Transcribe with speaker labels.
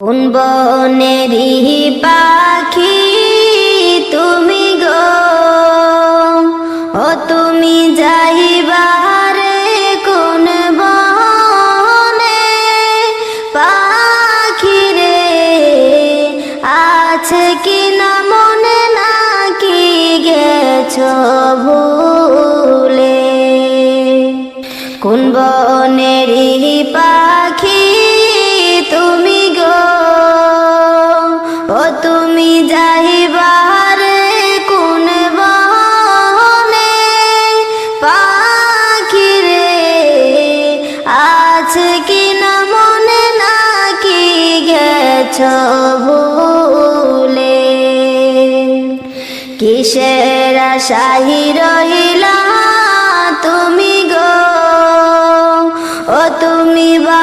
Speaker 1: কোন বনেরই পাখি, তুমি গো। ও তুমি যাইবারে কোন বনে পাখি রে, আছে কি না মনে নাকি গেছো ভুলে? কোন বনেরই পাখি তুমি যাইবারে কোন বনে? পাখি রে, আছে কি না মনে নাকি গেছ ভুলে? কিসের আশাহি রহিলা তুমি গো? ও তুমি বান